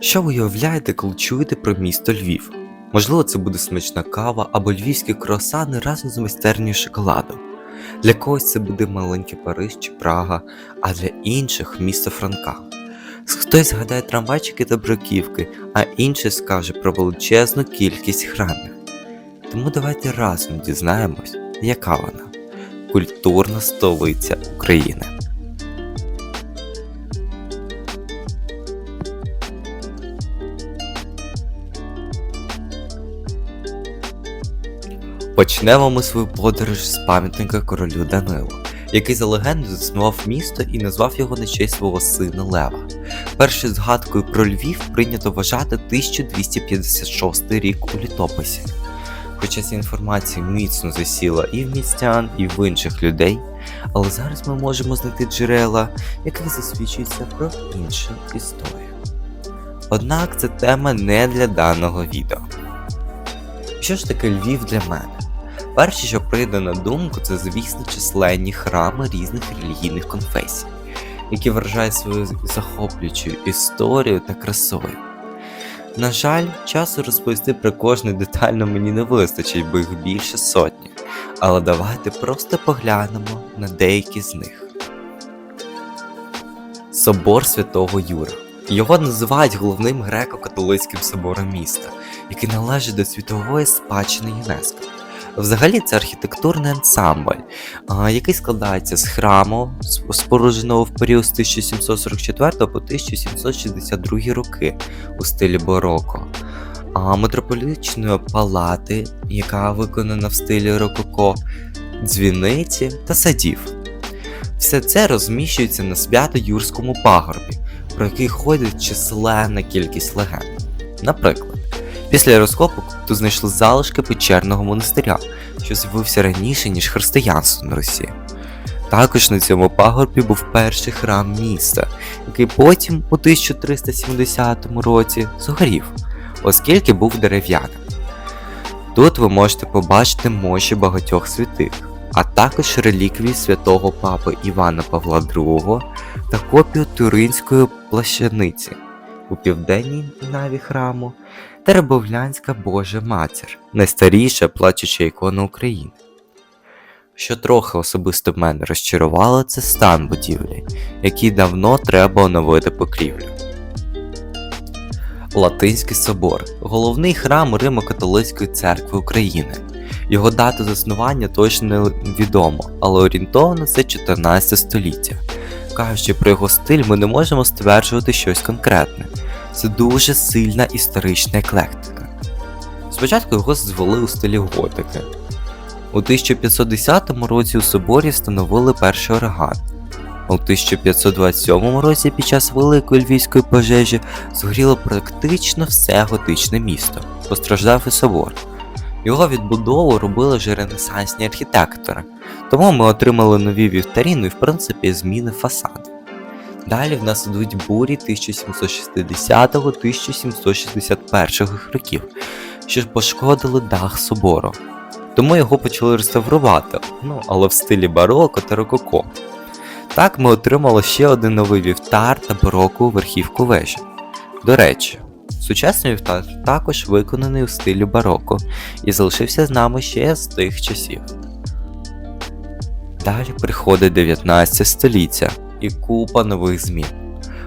Що ви уявляєте, коли чуєте про місто Львів? Можливо, це буде смачна кава або львівські круасани разом з майстернею шоколаду. Для когось це буде маленький Париж чи Прага, а для інших місто Франка. Хтось згадає трамвайчики та бруківки, а інший скаже про величезну кількість храмів. Тому давайте разом дізнаємось, яка вона культурна столиця України. Почнемо ми свою подорож з пам'ятника королю Данилу, який за легендою заснував місто і назвав його на честь свого сина Лева. Першою згадкою про Львів прийнято вважати 1256 рік у літописі. Хоча ця інформація міцно засіла і в містян, і в інших людей, але зараз ми можемо знайти джерела, яких засвідчується про іншу історію. Однак це тема не для даного відео. Що ж таке Львів для мене? Перше, що прийде на думку, це, звісно, численні храми різних релігійних конфесій, які вражають свою захоплюючою історією та красою. На жаль, часу розповісти про кожну детально мені не вистачить, бо їх більше сотні. Але давайте просто поглянемо на деякі з них. Собор Святого Юра. Його називають головним греко-католицьким собором міста, який належить до світової спадщини ЮНЕСКО. Взагалі це архітектурний ансамбль, який складається з храму, сп- спорудженого в період з 1744 по 1762 роки у стилі бароко, а, митрополічної палати, яка виконана в стилі рококо, дзвіниці та садів. Все це розміщується на свято-юрському пагорбі, про який ходить численна кількість легенд. Наприклад, після розкопок тут знайшли залишки печерного монастиря, що з'явився раніше, ніж християнство на Русі. Також на цьому пагорбі був перший храм міста, який потім у 1370 році згорів, оскільки був дерев'яним. Тут ви можете побачити мощі багатьох святих, а також реліквії святого папи Івана Павла II та копію Туринської плащаниці у південній наві храму Теребовлянська Божа Матір, найстаріша плачуча ікона України. Що трохи особисто мене розчарувало, це стан будівлі, який давно треба оновити покрівлю. Латинський собор головний храм Римо-католицької церкви України. Його дата заснування точно не відомо, але орієнтовно це 14 століття. Кажучи про його стиль, ми не можемо стверджувати щось конкретне. Це дуже сильна історична еклектика. Спочатку його звели у стилі готики. У 1510 році у соборі встановили перший орган. У 1527 році під час Великої Львівської пожежі згоріло практично все готичне місто, постраждав і собор. Його відбудову робили вже ренесансні архітектори, тому ми отримали нові вівтарі, ну і в принципі зміни фасаду. Далі в нас ідуть бурі 1760-1761 років, що пошкодили дах собору. Тому його почали реставрувати, ну але в стилі бароко та рококо. Так ми отримали ще один новий вівтар та барокову верхівку вежі. До речі, сучасний вівтар також виконаний у стилі бароко і залишився з нами ще з тих часів. Далі приходить 19 століття і купа нових змін.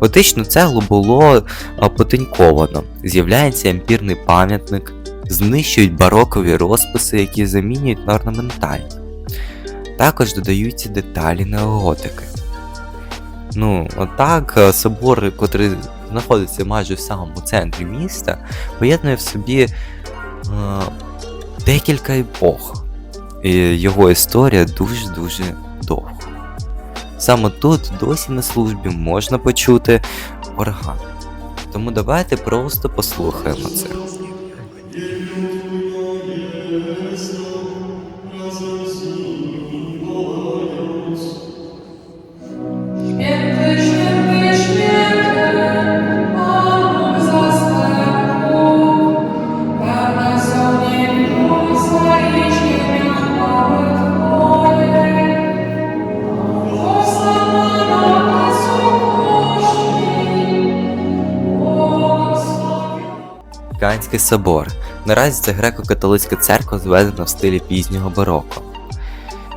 Готичну цеглу було а, потеньковано, з'являється ампірний пам'ятник, знищують барокові розписи, які замінюють на орнаментальні. Також додаються деталі неоготики. Ну, отак, е, собор, котрий знаходиться майже в самому центрі міста, поєднує в собі е, декілька епох. І його історія дуже-дуже довга. Саме тут досі на службі можна почути орган. Тому давайте просто послухаємо це. Домініканський собор. Наразі це греко-католицька церква, зведена в стилі пізнього бароко.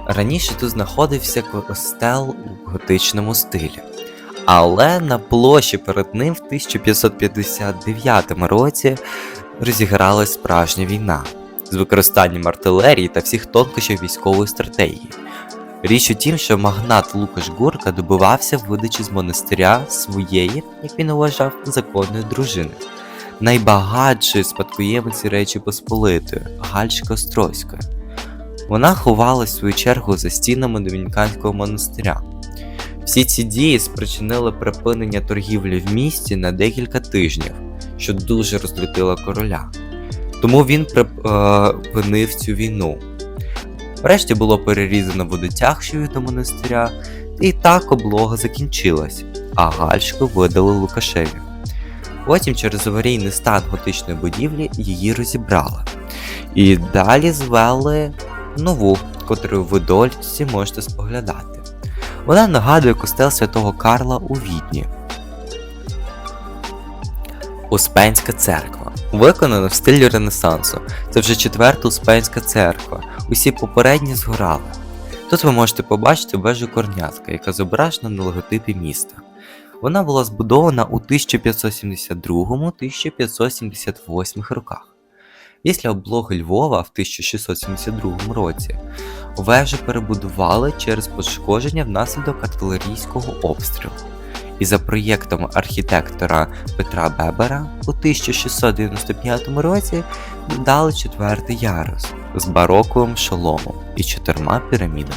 Раніше тут знаходився костел у готичному стилі. Але на площі перед ним в 1559 році розігралась справжня війна з використанням артилерії та всіх тонкощів військової стратегії. Річ у тім, що магнат Лукаш Гурка добивався видачі з монастиря своєї, як він вважав, законної дружини, найбагатшої спадкоємиці Речі Посполитої Гальчика Острозької. Вона ховалась в свою чергу за стінами Домініканського монастиря. Всі ці дії спричинили припинення торгівлі в місті на декілька тижнів, що дуже розлютило короля. Тому він припинив цю війну. Врешті було перерізано водотяг, що до монастиря, і так облога закінчилась, а Гальшку видали Лукашеві. Потім через аварійний стан готичної будівлі її розібрали. І далі звели нову, котру ви дольці можете споглядати. Вона нагадує костел святого Карла у Відні. Успенська церква. Виконана в стилі Ренесансу. Це вже четверта Успенська церква. Усі попередні згорали. Тут ви можете побачити вежу Корнятка, яка зображена на логотипі міста. Вона була збудована у 1572-1578 роках. Після облоги Львова в 1672 році вежу перебудували через пошкодження внаслідок артилерійського обстрілу. І за проєктом архітектора Петра Бебера у 1695 році додали четвертий ярус з бароковим шоломом і чотирма пірамідами.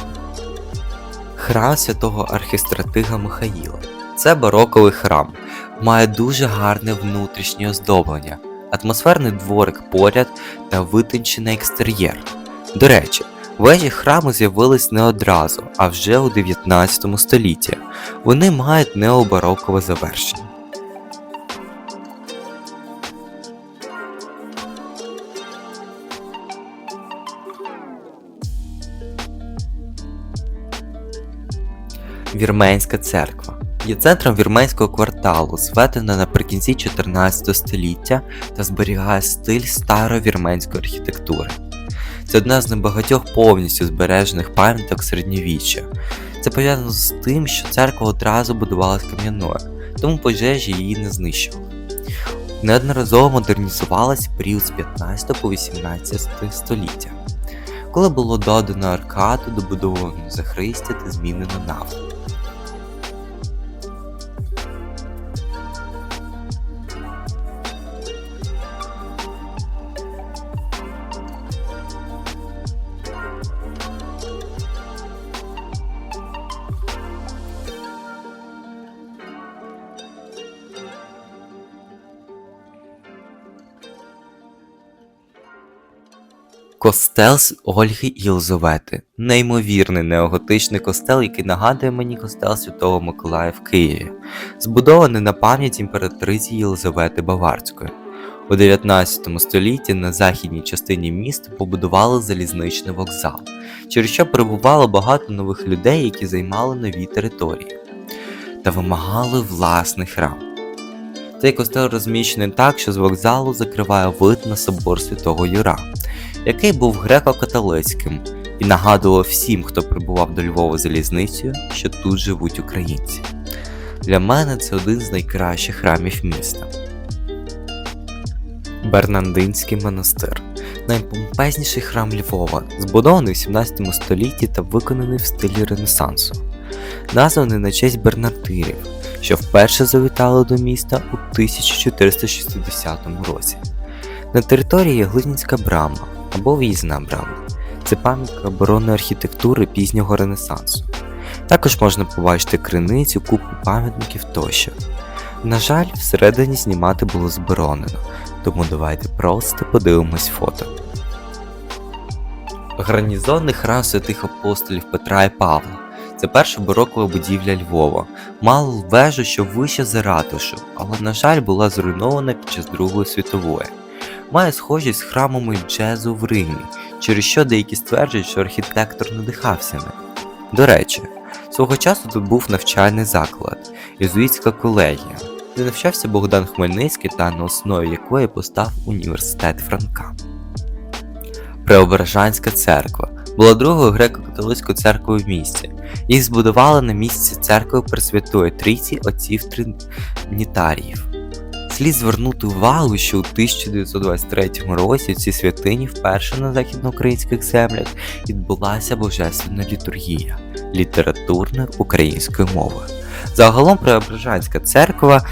Храм святого архістратига Михаїла. Це бароковий храм, має дуже гарне внутрішнє оздоблення, атмосферний дворик поряд та витончений екстер'єр. До речі, вежі храму з'явились не одразу, а вже у 19 столітті. Вони мають необарокове завершення. Вірменська церква є центром вірменського кварталу, зведена наприкінці 14 століття та зберігає стиль старовірменської архітектури. Це одна з небагатьох повністю збережених пам'яток середньовіччя. Це пов'язано з тим, що церква одразу будувалась кам'яною, тому пожежі її не знищували. Неодноразово модернізувалась період з 15 по 18 століття, коли було додано аркаду, добудовано захристя та змінено наву. Костел з Ольги Єлизавети. Неймовірний неоготичний костел, який нагадує мені костел Святого Миколая в Києві, збудований на пам'ять імператриці Єлизавети Баварської. У 19 столітті на західній частині міста побудували залізничний вокзал, через що прибувало багато нових людей, які займали нові території та вимагали власний храм. Цей костел розміщений так, що з вокзалу закриває вид на собор Святого Юра який був греко-католицьким і нагадував всім, хто прибував до Львова залізницею, що тут живуть українці. Для мене це один з найкращих храмів міста. Бернандинський монастир найпомпезніший храм Львова, збудований у 17 столітті та виконаний в стилі Ренесансу, названий на честь Бернардирів, що вперше завітали до міста у 1460 році. На території є Глинська брама або в'їзна брама. Це пам'ятка оборонної архітектури пізнього Ренесансу. Також можна побачити криницю, купу пам'ятників тощо. На жаль, всередині знімати було заборонено, тому давайте просто подивимось фото. Гарнізонний храм святих апостолів Петра і Павла. Це перша барокова будівля Львова. Мала вежу, що вище за ратушу, але, на жаль, була зруйнована під час Другої світової. Має схожість з храмами джезу в Римі, через що деякі стверджують, що архітектор надихався ним. До речі, свого часу тут був навчальний заклад, єзуїтська колегія. де навчався Богдан Хмельницький та на основі якої постав університет Франка. Преображенська церква була другою греко-католицькою церквою в місті. Їх збудували на місці церкви Пресвятої Трійці отців Тринітаріїв. Слід звернути увагу, що у 1923 році в цій святині вперше на західноукраїнських землях відбулася божественна літургія літературна української мови. Загалом Преображенська церква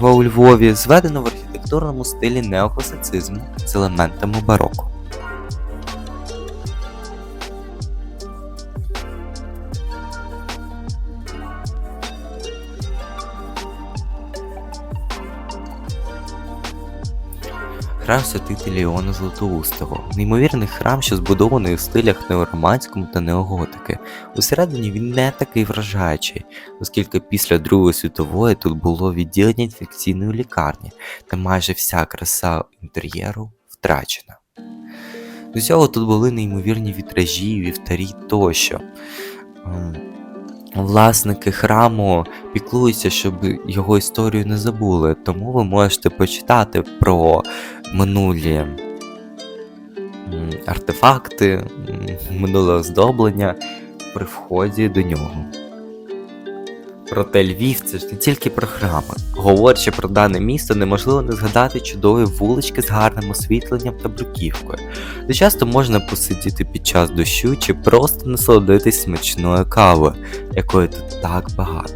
у Львові зведена в архітектурному стилі неокласицизму з елементами бароко. Храм святителя Іона Златоустого неймовірний храм, що збудований у стилях неороманському та неоготики. Усередині він не такий вражаючий, оскільки після Другої світової тут було відділення інфекційної лікарні, та майже вся краса інтер'єру втрачена. До цього тут були неймовірні вітражі, вівтарі тощо. Ем, Власники храму піклуються, щоб його історію не забули, тому ви можете почитати про минулі артефакти, минуле оздоблення при вході до нього. Проте Львів це ж не тільки про храми. Говорячи про дане місто, неможливо не згадати чудові вулички з гарним освітленням та бруківкою, де часто можна посидіти під час дощу чи просто насолодитись смачною кавою, якої тут так багато.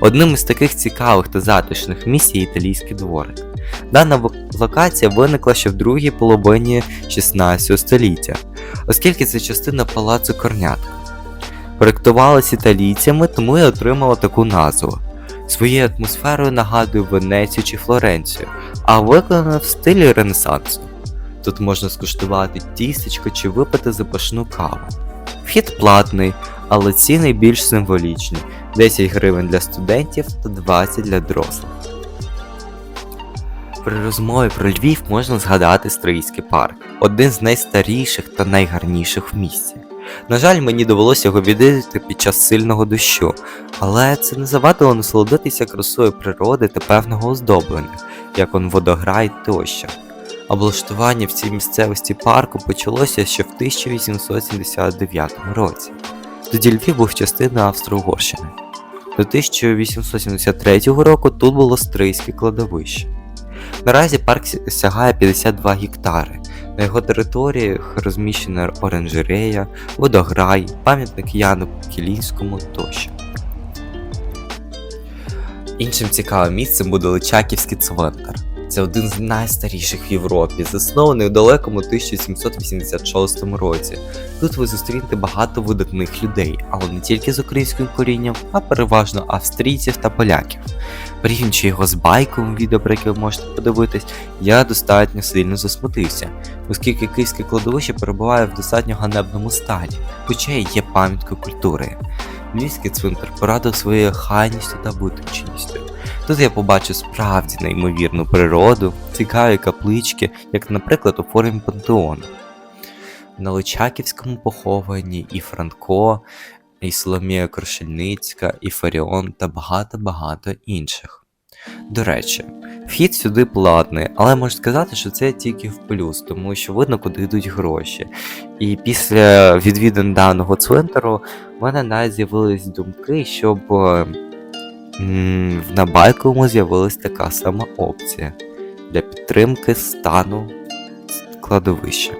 Одним із таких цікавих та затишних місць є італійський дворик. Дана локація виникла ще в другій половині 16 століття, оскільки це частина палацу Корнятка. Проєктувалась італійцями, тому і отримала таку назву. Своєю атмосферою нагадує Венецію чи Флоренцію, а виконана в стилі Ренесансу. Тут можна скуштувати тістечко чи випити запашну каву. Вхід платний, але ціни більш символічні 10 гривень для студентів та 20 для дорослих. При розмові про Львів можна згадати Стрийський парк, один з найстаріших та найгарніших в місті. На жаль, мені довелося його відвідати під час сильного дощу, але це не завадило насолодитися красою природи та певного оздоблення, як он водограй тощо. Облаштування в цій місцевості парку почалося ще в 1879 році. Тоді Львів був частиною Австро-Угорщини. До 1873 року тут було Стрийське кладовище. Наразі парк сягає 52 гектари. На його територіях розміщена оранжерея, водограй, пам'ятник Яну Кілінському тощо. Іншим цікавим місцем буде Личаківський цвинтар. Це один з найстаріших в Європі, заснований у далекому 1786 році. Тут ви зустрінете багато видатних людей, але не тільки з українським корінням, а переважно австрійців та поляків. Порівнюючи його з байковим відео, про яке ви можете подивитись, я достатньо сильно засмутився, оскільки київське кладовище перебуває в достатньо ганебному стані, хоча й є пам'яткою культури. Львівський цвинтар порадив своєю хайністю та витонченістю. Тут я побачив справді неймовірну природу, цікаві каплички, як, наприклад, у формі пантеону. На Личаківському поховані і Франко, і Соломія Крушельницька, і Фаріон та багато-багато інших. До речі, вхід сюди платний, але можу сказати, що це тільки в плюс, тому що видно, куди йдуть гроші. І після відвідин даного цвинтару в мене навіть з'явились думки, щоб е, м, на байковому з'явилась така сама опція для підтримки стану кладовища.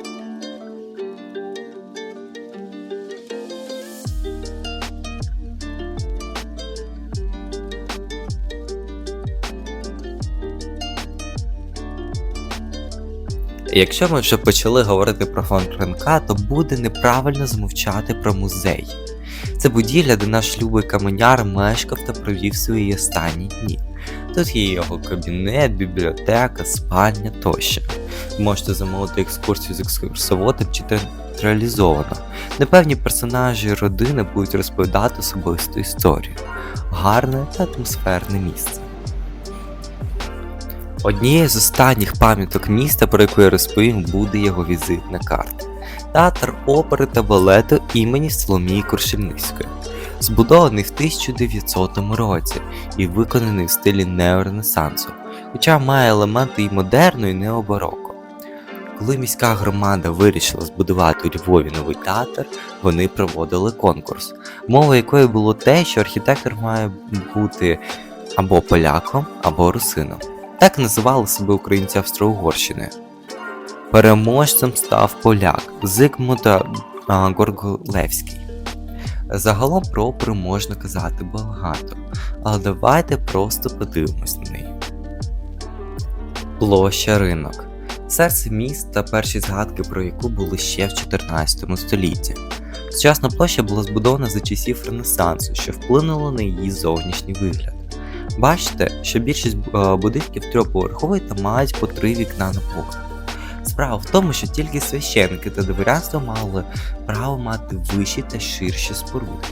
Якщо ми вже почали говорити про фонд Франка, то буде неправильно змовчати про музей. Це будівля, де наш любий каменяр мешкав та провів свої останні дні. Тут є його кабінет, бібліотека, спальня тощо. Ви можете замовити екскурсію з екскурсоводом чи театралізовано, де певні персонажі родини будуть розповідати особисту історію. Гарне та атмосферне місце. Однією з останніх пам'яток міста, про яку я розповім, буде його візитна карта. Театр опери та балету імені Соломії Куршельницької. збудований в 1900 році і виконаний в стилі неоренесансу, хоча має елементи і модерну, і необароко. Коли міська громада вирішила збудувати у Львові новий театр, вони проводили конкурс, мова якої було те, що архітектор має бути або поляком, або русином. Так називали себе українці Австро-Угорщини. Переможцем став поляк Зигмунд а, Горголевський. Загалом про оперу можна казати багато, але давайте просто подивимось на неї. Площа ринок. Серце міста, перші згадки про яку були ще в 14 столітті. Сучасна площа була збудована за часів Ренесансу, що вплинуло на її зовнішній вигляд. Бачите, що більшість е, будинків трьохповерхові та мають по три вікна на поверх. Справа в тому, що тільки священники та дворянство мали право мати вищі та ширші споруди,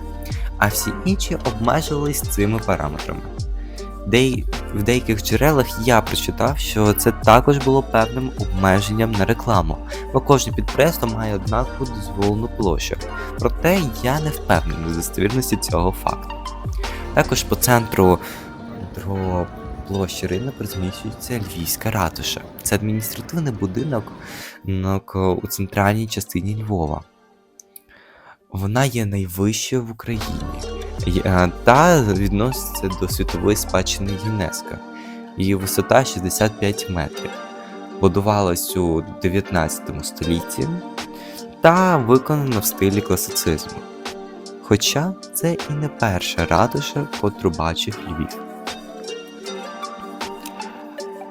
а всі інші обмежувались цими параметрами. Дей... В деяких джерелах я прочитав, що це також було певним обмеженням на рекламу, бо кожне підприємство має однакову дозволену площу. Проте я не впевнений в достовірності цього факту. Також по центру площі ринок розміщується Львівська ратуша. Це адміністративний будинок у центральній частині Львова. Вона є найвищою в Україні е, та відноситься до світової спадщини ЮНЕСКО. Її висота 65 метрів. Будувалась у 19 столітті та виконана в стилі класицизму. Хоча це і не перша ратуша, котру бачив Львів.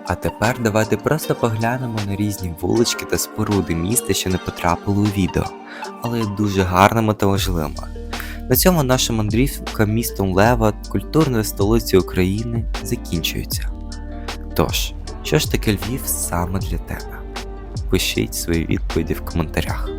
А тепер давайте просто поглянемо на різні вулички та споруди міста, що не потрапили у відео, але є дуже гарними та важливими. На цьому наша мандрівка містом Лева, культурної столиці України, закінчується. Тож, що ж таке Львів саме для тебе? Пишіть свої відповіді в коментарях.